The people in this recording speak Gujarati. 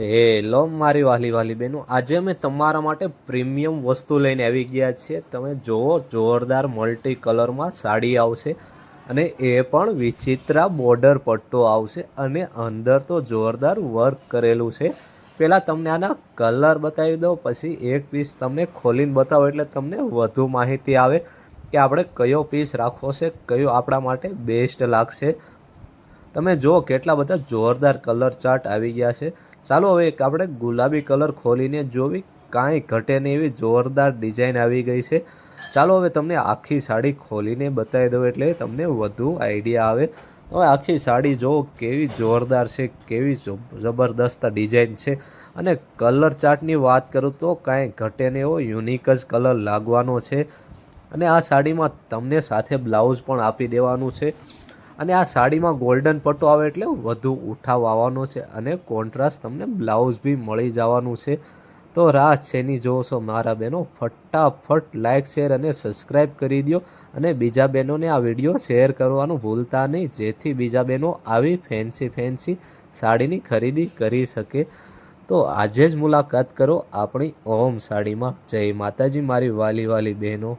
હેલો મારી વાલી વાલી બહેનો આજે અમે તમારા માટે પ્રીમિયમ વસ્તુ લઈને આવી ગયા છીએ. તમે જુઓ, જોરદાર મલ્ટી કલરમાં સાડી આવશે અને એ પણ વિચિત્રા બોર્ડર પટ્ટો આવશે અને અંદર તો જોરદાર વર્ક કરેલું છે. પહેલાં તમને આના કલર બતાવી દો પછી એક પીસ તમને ખોલીને બતાવો, એટલે તમને વધુ માહિતી આવે કે આપણે કયો પીસ રાખવો છે, કયો આપણા માટે બેસ્ટ લાગશે. તમે જુઓ કેટલા બધા જોરદાર કલર ચાર્ટ આવી ગયા છે. ચાલો હવે એક આપણે ગુલાબી કલર ખોલીને જોવી. કાંઈ ઘટે નહીં એવી જોરદાર ડિઝાઇન આવી ગઈ છે. ચાલો હવે તમને આખી સાડી ખોલીને બતાવી દઉં એટલે તમને વધુ આઈડિયા આવે. હવે આખી સાડી જોવો કેવી જોરદાર છે, કેવી જબરદસ્ત ડિઝાઇન છે. અને કલર ચાર્ટની વાત કરું તો કાંઈ ઘટે નહીં એવો યુનિક જ કલર લાગવાનો છે. અને આ સાડીમાં તમને સાથે બ્લાઉઝ પણ આપી દેવાનું છે. અને આ સાડીમાં ગોલ્ડન પટ્ટો આવે એટલે વધુ ઉઠાવ આવવાનો છે અને કોન્ટ્રાસ્ટ તમને બ્લાઉઝ બી મળી જવાનું છે. તો રાહ છેની જોશો મારા બહેનો? ફટાફટ લાઇક શેર અને સબસ્ક્રાઈબ કરી દો અને બીજા બહેનોને આ વીડિયો શેર કરવાનું ભૂલતા નહીં, જેથી બીજા બહેનો આવી ફેન્સી ફેન્સી સાડીની ખરીદી કરી શકે. તો આજે જ મુલાકાત કરો આપણી ઓમ સાડીમાં. જય માતાજી, મારી વાલી વાલી બહેનો.